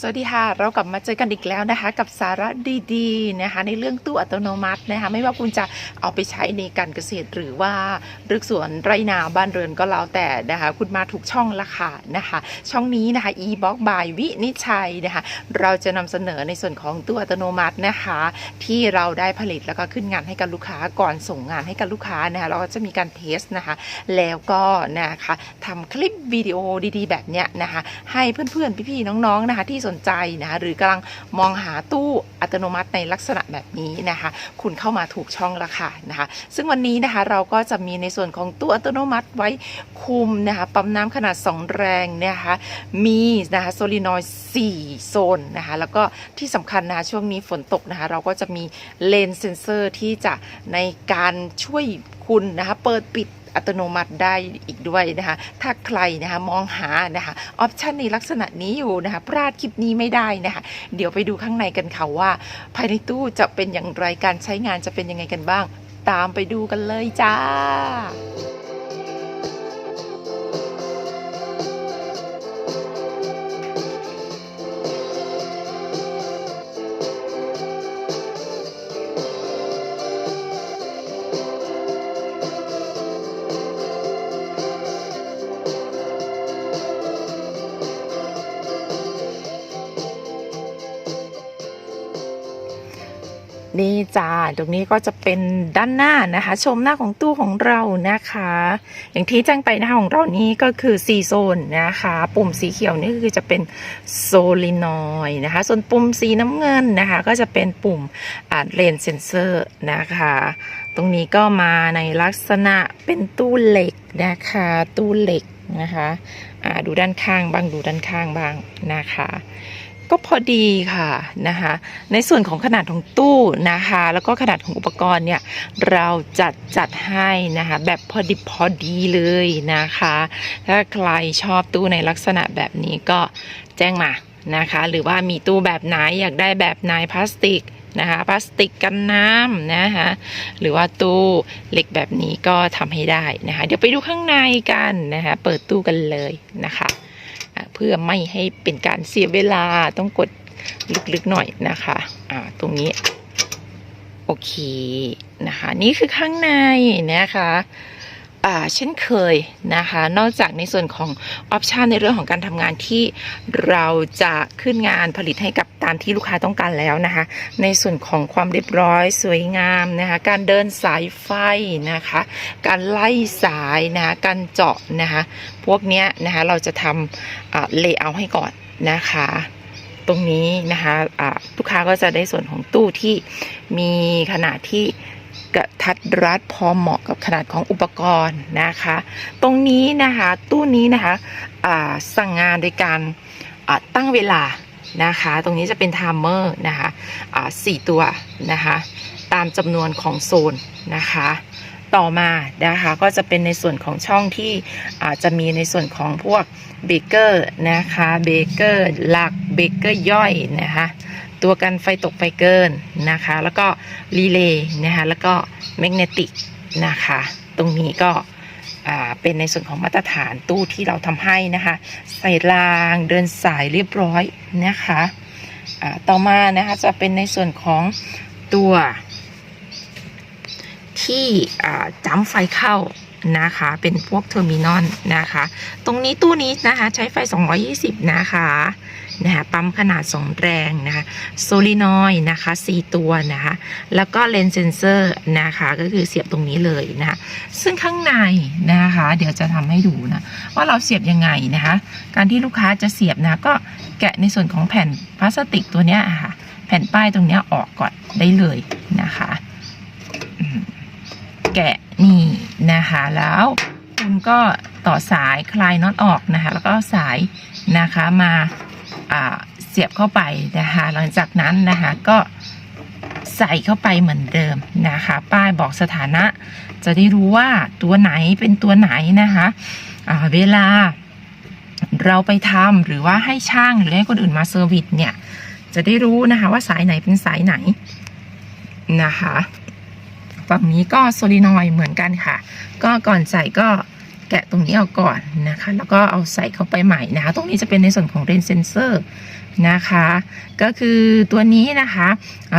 สวัสดีค่ะ เรากลับมาเจอกันอีกแล้วนะคะ กับสาระดีๆนะคะ ในเรื่องตู้อัตโนมัตินะคะ ไม่ว่าคุณจะเอาไปใช้ในการเกษตรหรือว่ารึกสวนไรนาบ้านเรือนก็แล้วแต่นะคะ คุณมาถูกช่องละค่ะนะคะ ช่องนี้นะคะ e-box by วินิจฉัยนะคะ เราจะนำเสนอในส่วนของตู้อัตโนมัตินะคะ ที่เราได้ผลิตแล้วก็ขึ้นงานให้กับลูกค้าก่อนส่งงานให้กับลูกค้านะคะเราก็จะมีการเทสนะคะ แล้วก็นะคะทำคลิปวิดีโอดีๆ แบบเนี้ยนะคะ ให้เพื่อนๆพี่ๆน้องๆนะคะที่สนใจนะหรือกำลังมองหาตู้อัตโนมัติในลักษณะแบบนี้นะคะ คุณเข้ามาถูกช่องล้วค่ะนะคะ ซึ่งวันนี้นะคะเราก็จะมีในส่วนของตู้อัตโนมัติไว้คุมนะคะปั๊มน้ำขนาด 2 แรงนะคะมีนะคะโซลินอยด์4โซนนะคะแล้วก็ที่สำคัญนะคะช่วงนี้ฝนตกนะคะเราก็จะมีเลนเซนเซอร์ที่จะในการช่วยคุณนะคะเปิดปิด อัตโนมัติได้อีกด้วยนะคะ ถ้าใครนะคะมองหานะคะออปชันในลักษณะนี้อยู่นะคะพลาดคลิปนี้ไม่ได้นะคะ เดี๋ยวไปดูข้างในกันค่ะว่า ภายในตู้จะเป็นอย่างไรการใช้งานจะเป็นยังไงกันบ้าง ตามไปดูกันเลยจ้า นี่จ้าตรงนี้ก็จะเป็นด้านหน้านะคะ ชมหน้าของตู้ของเรานะคะ อย่างที่แจ้งไปนะคะของเรานี้ก็คือซีโซนนะคะ ปุ่มสีเขียวนี่คือจะเป็นโซลินอยนะคะ ส่วนปุ่มสีน้ำเงินนะคะ ก็จะเป็นปุ่มอ่าเลนเซนเซอร์นะคะ ตรงนี้ก็มาในลักษณะเป็นตู้เหล็กนะคะ ตู้เหล็กนะคะดูด้านข้างบ้างดูด้านข้างบ้างนะคะ ก็พอดีค่ะนะคะในส่วนของขนาดของตู้นะคะ แล้วก็ขนาดของอุปกรณ์เนี่ยเราจัดจัดให้นะคะแบบพอดีพอดีเลยนะคะ ถ้าใครชอบตู้ในลักษณะแบบนี้ก็แจ้งมานะคะ หรือว่ามีตู้แบบไหนอยากได้แบบไหนพลาสติกนะคะพลาสติกกันน้ำนะคะหรือว่าตู้เหล็กแบบนี้ก็ทำให้ได้นะคะ เดี๋ยวไปดูข้างในกันนะคะ เปิดตู้กันเลยนะคะ เพื่อไม่ให้เป็นการเสียเวลาต้องกดลึกๆหน่อยนะคะอ่าตรงนี้ โอเคนะคะ นี่คือข้างในนะคะ เช่นเคยนะคะ นอกจากในส่วนของออปชันในเรื่องของการทำงานที่เราจะขึ้นงานผลิตให้กับตามที่ลูกค้าต้องการแล้วนะคะ ในส่วนของความเรียบร้อยสวยงามนะคะ การเดินสายไฟนะคะ การไล่สายนะคะการเจาะนะคะ พวกเนี้ยนะคะเราจะทำเลเยอร์ให้ก่อนนะคะตรงนี้นะคะะลูกค้าก็จะได้ส่วนของตู้ที่มีขนาดที่ กระทัดรัดพอเหมาะกับขนาดของอุปกรณ์นะคะ ตรงนี้นะคะตู้นี้นะคะะสั่งงานโดยการตั้งเวลานะคะ ตรงนี้จะเป็นไทม์เมอร์นะคะะสี่ตัวนะคะตามจำนวนของโซนนะคะต่อมานะคะก็จะเป็นในส่วนของช่องที่อาจจะมีในส่วนของพวกเบเกอร์นะคะเบเกอร์หลักเบเกอร์ย่อยนะคะ ตัวกันไฟตกไฟเกินนะคะ แล้วก็รีเลย์นะคะแล้วก็แมกเนติกนะคะ ตรงนี้ก็เป็นในส่วนของมาตรฐานตู้ที่เราทำให้นะคะ ใส่รางเดินสายเรียบร้อยนะคะต่อมานะคะจะเป็นในส่วนของตัวที่จัมไฟเข้า นะคะ เป็นพวกเทอร์มินอลนะคะ ตรงนี้ตู้นี้นะคะ ใช้ไฟ 220 นะคะนะคะปั๊มขนาด 2 แรงนะคะโซลินอยนะคะ 4 ตัวนะคะ แล้วก็เลนส์เซนเซอร์นะคะก็คือเสียบตรงนี้เลยนะคะซึ่งข้างในนะคะ เดี๋ยวจะทำให้ดูนะ ว่าเราเสียบยังไงนะคะ การที่ลูกค้าจะเสียบนะก็แกะในส่วนของแผ่นพลาสติกตัวเนี้ยค่ะ แผ่นป้ายตรงเนี้ยออกก่อนได้เลยนะคะแกะ นี่นะคะแล้วคุณก็ต่อสายคลายน็อตออกนะคะ แล้วก็สายนะคะมาเสียบเข้าไปนะคะ หลังจากนั้นนะคะก็ใส่เข้าไปเหมือนเดิมนะคะ ป้ายบอกสถานะ จะได้รู้ว่าตัวไหนเป็นตัวไหนนะคะเวลาเราไปทำหรือว่าให้ช่างหรือให้คนอื่นมาเซอร์วิสเนี่ย จะได้รู้นะคะว่าสายไหนเป็นสายไหนนะคะ ฝั่งนี้ก็โซลินอยด์เหมือนกันค่ะ ก็ก่อนใส่ก็แกะตรงนี้ออกก่อนนะคะ แล้วก็เอาใส่เข้าไปใหม่นะคะ ตรงนี้จะเป็นในส่วนของเรนเซนเซอร์ นะคะ ก็คือตัวนี้นะคะ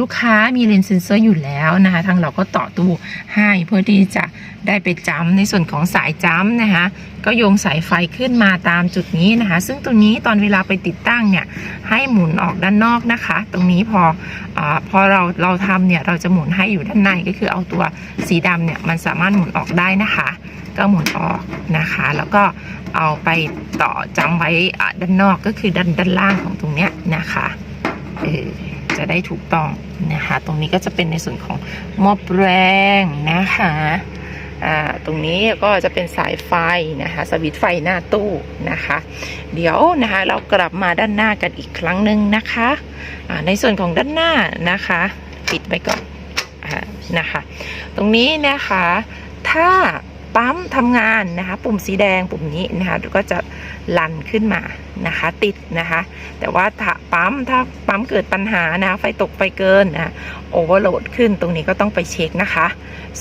ลูกค้ามีเลนส์เซนเซอร์อยู่แล้วนะคะทางเราก็ต่อตู้ให้เพื่อที่จะได้ไปจ้ำในส่วนของสายจ้ำนะคะ ก็โยงสายไฟขึ้นมาตามจุดนี้นะคะ ซึ่งตัวนี้ตอนเวลาไปติดตั้งเนี่ยให้หมุนออกด้านนอกนะคะ ตรงนี้พออพอเราเราทำเนี่ยเราจะหมุนให้อยู่ด้านในก็คือเอาตัวสีดำเนี่ยมันสามารถหมุนออกได้นะคะ ก็หมุนออกนะคะ แล้วก็เอาไปต่อจำไว้ด้านนอกก็คือด้านด้านล่างของตรงเนี้ยนะคะเออจะได้ถูกต้องนะคะ ตรงนี้ก็จะเป็นในส่วนของหมอบแรงนะคะตรงนี้ก็จะเป็นสายไฟนะคะสวิตไฟหน้าตู้นะคะ เดี๋ยวนะคะเรากลับมาด้านหน้ากันอีกครั้งหนึ่งนะคะในส่วนของด้านหน้านะคะปิดไปก่อนอานะคะ ตรงนี้นะคะถ้า ปั๊มทำงานนะคะ ปุ่มสีแดงปุ่มนี้นะคะก็จะลันขึ้นมานะคะ ติดนะคะ แต่ว่าถ้าปั๊มถ้าปั๊มเกิดปัญหานะไฟตกไฟเกินนะโอเวอร์โหลดขึ้นตรงนี้ก็ต้องไปเช็คนะคะ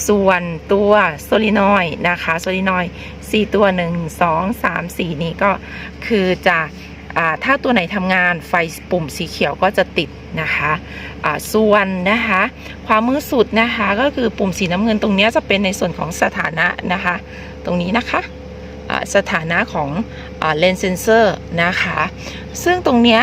ส่วนตัวโซลินอยนะคะโซลินอย4ตัว 1 2 3 4 นี้ก็คือจะ ถ้าตัวไหนทำงานไฟปุ่มสีเขียวก็จะติดนะคะส่วนนะคะความมือสุดนะคะก็คือปุ่มสีน้ำเงินตรงนี้จะเป็นในส่วนของสถานะนะคะ ตรงนี้นะคะสถานะของเลนส์เซนเซอร์นะคะ ซึ่งตรงนี้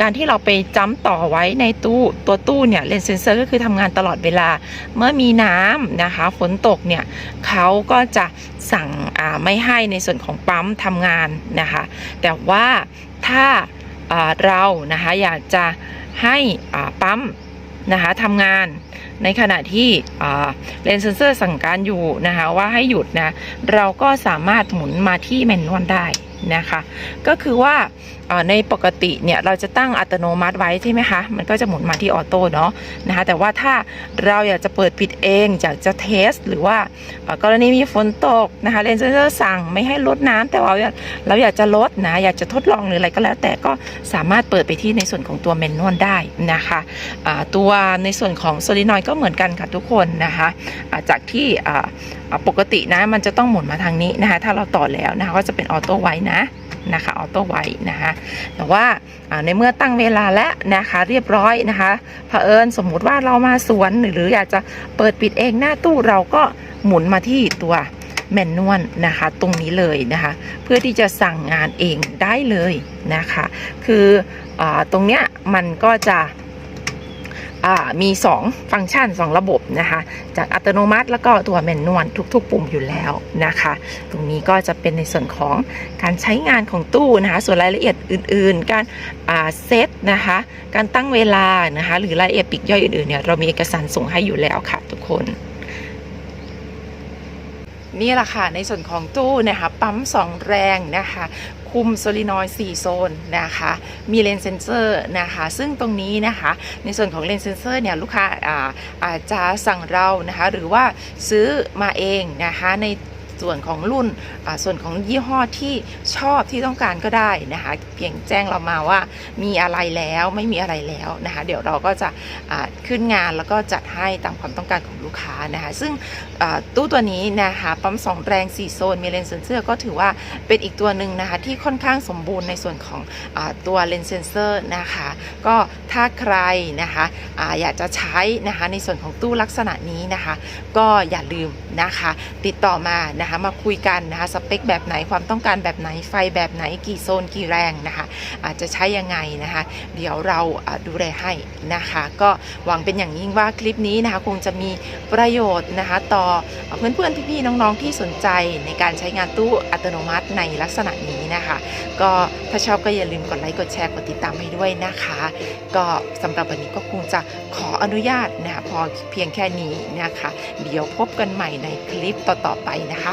การที่เราไปจ้ำต่อไว้ในตู้ตัวตู้เนี่ยเลนส์เซนเซอร์ก็คือทำงานตลอดเวลา เมื่อมีน้ำนะคะฝนตกเนี่ยเขาก็จะสั่งไม่ให้ในส่วนของปั๊มทำงานนะคะแต่ว่าถ้าเรานะคะอยากจะให้ปั๊มนะคะทำงานในขณะที่เลนส์เซนเซอร์สั่งการอยู่นะคะว่าให้หยุดนะเราก็สามารถหมุนมาที่แมนนวลได้ นะคะก็คือว่าในปกติเนี่ยเราจะตั้งอัตโนมัติไว้ใช่ไหมคะมันก็จะหมุนมาที่ออโต้เนาะนะคะแต่ว่าถ้าเราอยากจะเปิดปิดเอง อยากจะเทส หรือว่ากรณีมีฝนตกนะคะเลนเซอร์สั่งไม่ให้ลดน้ำแต่ว่าเราอยากจะลดนะอยากจะทดลองหรืออะไรก็แล้ว แต่ก็สามารถเปิดไปที่ในส่วนของตัวแมนนวลได้นะคะตัวในส่วนของโซลินอยก็เหมือนกันค่ะทุกคนนะคะจากที่ ปกตินะมันจะต้องหมุนมาทางนี้นะคะถ้าเราต่อแล้วนะคะก็จะเป็นออโต้ไว้นะนะคะออโต้ไว้นะคะแต่ว่าในเมื่อตั้งเวลาแล้วนะคะเรียบร้อยนะคะเผอิญสมมุติว่าเรามาสวนหรืออยากจะเปิดปิดเองหน้าตู้เราก็หมุนมาที่ตัวแมนนวลนะคะตรงนี้เลยนะคะเพื่อที่จะสั่งงานเองได้เลยนะคะคืออตรงเนี้ยมันก็จะ มี 2 ฟังก์ชัน 2 ระบบนะคะ จากอัตโนมัติ แล้วก็ตัวแมนนวลทุก ๆ ปุ่มอยู่แล้วนะคะ ตรงนี้ก็จะเป็นในส่วนของการใช้งานของตู้นะคะ ส่วนรายละเอียดอื่น ๆ การเซตนะคะ การตั้งเวลานะคะ หรือรายละเอียดปีกย่อยอื่น ๆ เนี่ย เรามีเอกสารส่งให้อยู่แล้วค่ะทุกคนนี่แหละค่ะในส่วนของตู้นะคะปั๊มสองแรงนะคะ คุมโซลินอยด์4โซนนะคะ มีเลนเซนเซอร์นะคะ ซึ่งตรงนี้นะคะ ในส่วนของเลนเซนเซอร์เนี่ยลูกค้าอาอาจจะสั่งเรานะคะ หรือว่าซื้อมาเองนะคะใน ส่วนของรุ่นส่วนของยี่ห้อที่ชอบที่ต้องการก็ได้นะคะเพียงแจ้งเรามาว่ามีอะไรแล้วไม่มีอะไรแล้วนะคะเดี๋ยวเราก็จะขึ้นงานแล้วก็จัดให้ตามความต้องการของลูกค้านะคะซึ่งตู้ตัวนี้นะคะปั๊มสองแรง4โซนมีเลนส์เซนเซอร์ก็ถือว่าเป็นอีกตัวหนึ่งนะคะที่ค่อนข้างสมบูรณ์ในส่วนของอตัวเลนส์เซนเซอร์นะคะก็ถ้าใครนะคะออยากจะใช้นะคะในส่วนของตู้ลักษณะนี้นะคะ ก็อย่าลืมนะคะ ติดต่อมานะคะมาคุยกันนะคะสเปคแบบไหนความต้องการแบบไหนไฟแบบไหนกี่โซนกี่แรงนะคะอาจจะใช้ยังไงนะคะ เดี๋ยวเราอ่าดูแลให้นะคะ ก็หวังเป็นอย่างยิ่งว่าคลิปนี้นะคะคงจะมีประโยชน์นะคะ ต่อเพื่อนๆพี่ๆน้องๆที่สนใจในการใช้งานตู้อัตโนมัติในลักษณะนี้นะคะ ก็ถ้าชอบก็อย่าลืมกดไลค์กดแชร์กดติดตามให้ด้วยนะคะ ก็สำหรับวันนี้ก็คงจะขออนุญาตนะคะพอเพียงแค่นี้นะคะ เดี๋ยวพบกันใหม่ในคลิปต่อๆไปนะคะ